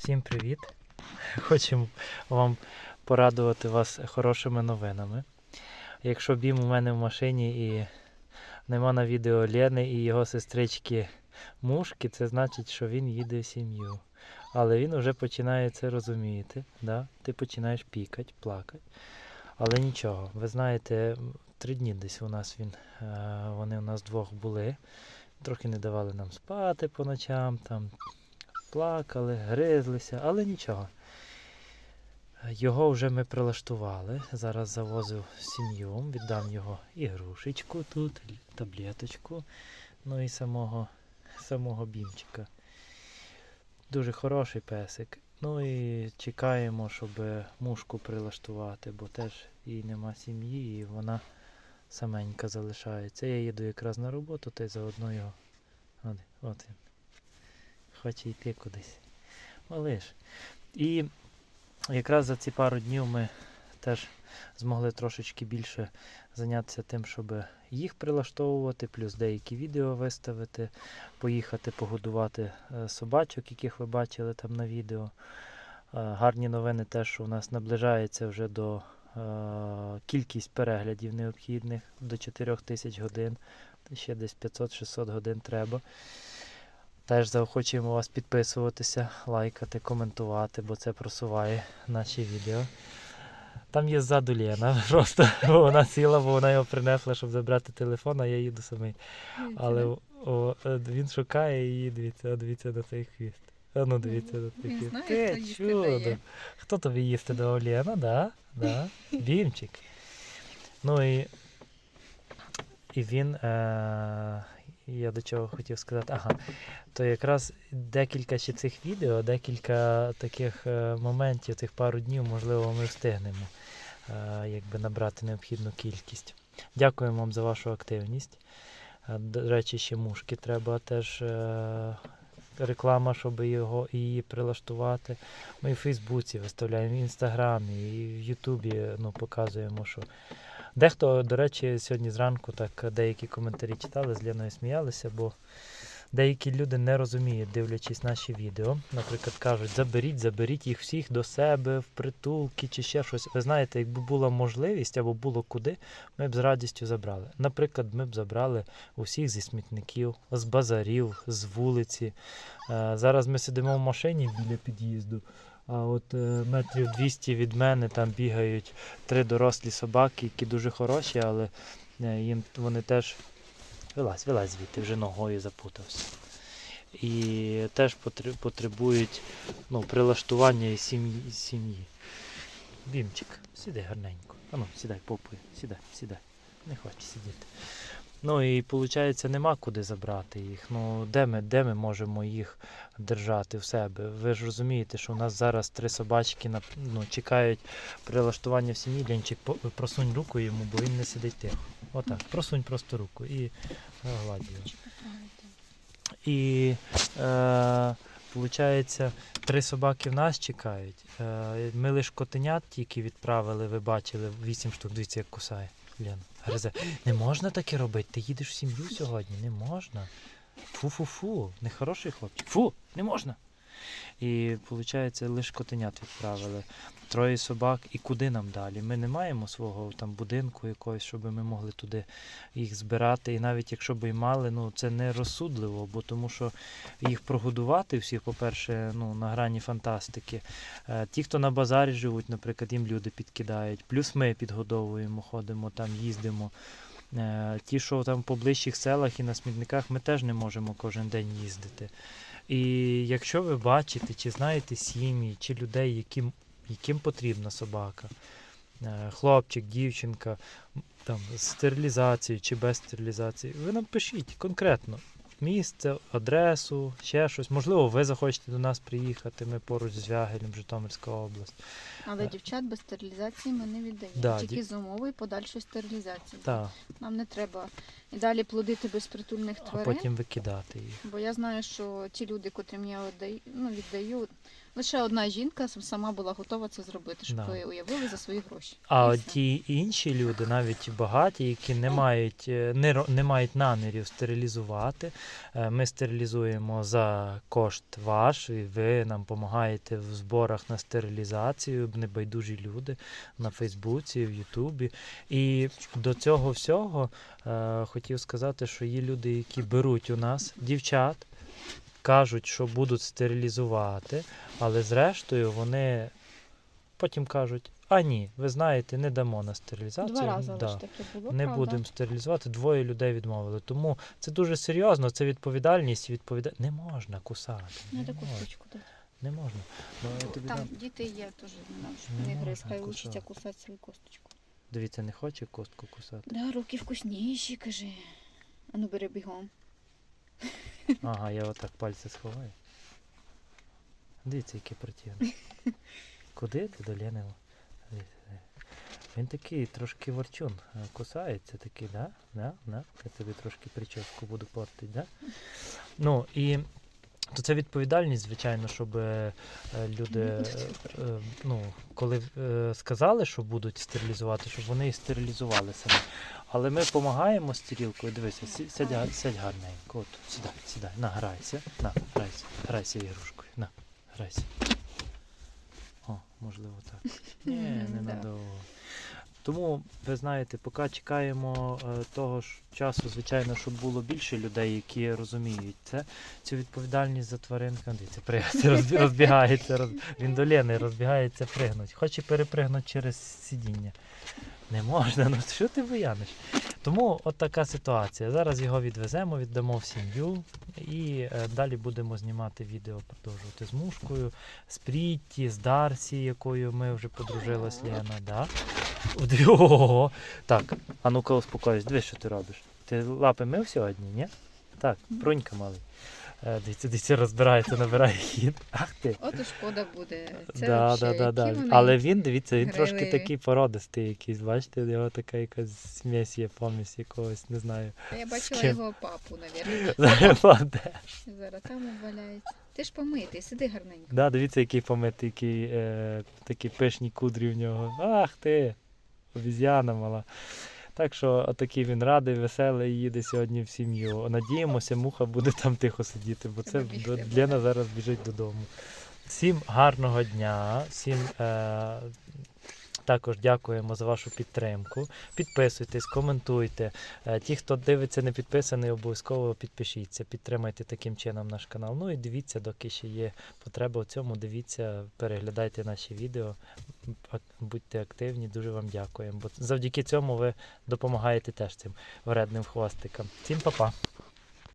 Всім привіт! Хочемо вам порадувати вас хорошими новинами. Якщо бім у мене в машині і нема на відео Лени і його сестрички Мушки, це значить, що він їде в сім'ю. Але він вже починає це розуміти. Да? Ти починаєш пікати, плакати. Але нічого, ви знаєте, три дні десь у нас він, е, вони у нас двох були. Трохи не давали нам спати по ночам, там плакали, гризлися, але нічого. Його вже ми прилаштували. Зараз завозив сім'ю, віддам його ігрушечку тут, таблеточку, ну і самого, самого бімчика. Дуже хороший песик. Ну і чекаємо, щоб мушку прилаштувати, бо теж їй нема сім'ї і вона саменька залишається. Я їду якраз на роботу, та й заодно його. От, він. Хоче йти кудись. Малиш. І якраз за ці пару днів ми теж змогли трошечки більше зайнятися тим, щоб їх прилаштовувати, плюс деякі відео виставити, поїхати погодувати е, собачок, яких ви бачили там на відео. Е, Гарні новини те, що у нас наближається вже до е, кількість переглядів необхідних до 4 тисяч годин. Ще десь 500-600 годин треба. Теж заохочуємо вас підписуватися, лайкати, коментувати, бо це просуває наші відео. Там є ззаду Лена, просто бо вона сіла, бо вона його принесла, щоб забрати телефон, а я їду самий. Але о, о, е, він шукає її, дивіться, дивіться на цей хвіст. А ну дивіться на цей хвіст. знає, Ти хто чудо. дає. Хто тобі їсти дав Лена, да? Да. Бімчик. Ну і, і він. Е, я до чого хотів сказати. Ага. То якраз декілька ще цих відео, декілька таких е, моментів, цих пару днів, можливо, ми встигнемо е, якби набрати необхідну кількість. Дякуємо вам за вашу активність. Е, До речі, ще мушки треба теж реклама, щоб його її прилаштувати. Ми в Фейсбуці виставляємо, в Інстаграмі, і в Ютубі ну, показуємо, що. Дехто, до речі, сьогодні зранку так деякі коментарі читали, з Ліною сміялися, бо деякі люди не розуміють, дивлячись наші відео. Наприклад, кажуть, заберіть, заберіть їх всіх до себе в притулки чи ще щось. Ви знаєте, якби була можливість або було куди, ми б з радістю забрали. Наприклад, ми б забрали усіх зі смітників, з базарів, з вулиці. Е, Зараз ми сидимо в машині біля під'їзду. А от е, метрів 200 від мене там бігають три дорослі собаки, які дуже хороші, але е, їм вони теж. Вилазь, вилазь звідти, вже ногою запутався. І теж потребують ну, прилаштування і сім'ї. сім'ї. Бімчик, сідай гарненько. Ану, сідай, попуй, сідай, сідай. Не хоче сидіти. Ну і виходить, нема куди забрати їх. Ну, де ми, де ми можемо їх держати в себе? Ви ж розумієте, що у нас зараз три собачки на, ну, чекають прилаштування в сім'ї. Ленчик, по- просунь руку йому, бо він не сидить тихо. Отак, просунь просто руку і е, гладь його. І е, три собаки в нас чекають. Е, ми лише котенят тільки відправили, ви бачили, вісім штук, дивіться, як кусає. Лена, гризе. Не можна таке робити. Ти їдеш в сім'ю сьогодні, не можна. Фу-фу-фу, нехороший хлопчик. Фу, не можна. І виходить, лише котенят відправили. Троє собак, і куди нам далі? Ми не маємо свого там будинку якогось, щоб ми могли туди їх збирати. І навіть якщо б і мали, ну це не розсудливо, бо тому що їх прогодувати всіх, по-перше, ну, на грані фантастики. Е, Ті, хто на базарі живуть, наприклад, їм люди підкидають. Плюс ми підгодовуємо, ходимо там, їздимо. Е, Ті, що там по ближчих селах і на смітниках, ми теж не можемо кожен день їздити. І якщо ви бачите, чи знаєте сім'ї, чи людей, яким, яким потрібна собака, е, хлопчик, дівчинка, там, з стерилізацією чи без стерилізації, ви нам пишіть конкретно місце, адресу, ще щось. Можливо, ви захочете до нас приїхати, ми поруч з Вягелем, Житомирська область. Але Е. дівчат без стерилізації ми не віддаємо. Да, Тільки дів... з умови подальшої стерилізації. Да. Нам не треба і далі плодити безпритульних а потім викидати їх. Бо я знаю, що ті люди, котрим я віддаю, ну, віддаю, Лише одна жінка сама була готова це зробити, щоб Да. ви уявили за свої гроші. А от ті інші люди, навіть багаті, які не мають, е, не, ро- не мають намірів стерилізувати, е, ми стерилізуємо за кошт ваш, і ви нам допомагаєте в зборах на стерилізацію, небайдужі люди на Фейсбуці, в Ютубі. І до цього всього е, хотів сказати, що є люди, які беруть у нас дівчат, кажуть, що будуть стерилізувати, але зрештою вони потім кажуть: а ні, ви знаєте, не дамо на стерилізацію. Два рази да, таке було. не правда. будемо стерилізувати. Двоє людей відмовили. Тому це дуже серйозно, це відповідальність. Відповіда... Не можна кусати. Не Не, таку можна, штучку. дати. не можна. Ну, я тобі Там дам. діти є теж не наш. Не гриз, хай кусати. кусати свою косточку. Дивіться, не хоче костку кусати. Да, руки вкусніші, каже. А ну бери бігом. Ага, я отак пальці сховаю. Дивіться, який противний. Куди ти до дивіться. Він такий трошки ворчун. е, Кусається такий, да? Да? Да? Я тобі трошки прическу буду портити, да? Ну і то це відповідальність, звичайно, щоб е, е, люди, е, ну, коли е, сказали, що будуть стерилізувати, щоб вони і стерилізували самі. Але ми допомагаємо з тарілкою. Дивися, сі- сядь, сядь гарненько. От, сідай, сідай, на, грайся. На, грайся, грайся ігрушкою. На, грайся. О, можливо, так. Ні, не Да. надовго. Тому, ви знаєте, поки чекаємо е, того ж часу, звичайно, щоб було більше людей, які розуміють це, цю відповідальність за тваринка. Дивіться, розбі- розбігається, роз... він до Лени розбігається пригнуть. Хоче перепригнути через сидіння. Не можна, ну що ти буяниш? Тому от така ситуація. Зараз його відвеземо, віддамо в сім'ю і е, далі будемо знімати відео, продовжувати з мушкою, з Прітті, з Дарсі, якою ми вже подружилась Лена. Да? Ого. Так, а ну-ка успокойся, дивись, що ти робиш. Ти лапи мив сьогодні, ні? Так, брунька малий. Е, Дивіться, дивіться, розбирається, набирає хід. Ах ти. От і шкода буде. Це да, да, да, да. Але він, дивіться, він трошки такий породистий якийсь, бачите, у нього така якась смесь є, помість якогось, не знаю. Я бачила його папу, навірно. Зараз там валяється. Ти ж помитий, сиди гарненько. Да, дивіться, який помитий, який, е, такі пишні кудрі в нього. Ах ти, обіз'яна мала. Так що отакий він радий, веселий, їде сьогодні в сім'ю. Надіємося, муха буде там тихо сидіти, бо це для нас. Лена зараз біжить додому. Всім гарного дня, всім е, також дякуємо за вашу підтримку. Підписуйтесь, коментуйте. Е, Ті, хто дивиться, не підписаний, обов'язково підпишіться, підтримайте таким чином наш канал. Ну і дивіться, доки ще є потреба у цьому. Дивіться, переглядайте наші відео, будьте активні, дуже вам дякуємо. Бо завдяки цьому ви допомагаєте теж цим вредним хвостикам. Всім па-па!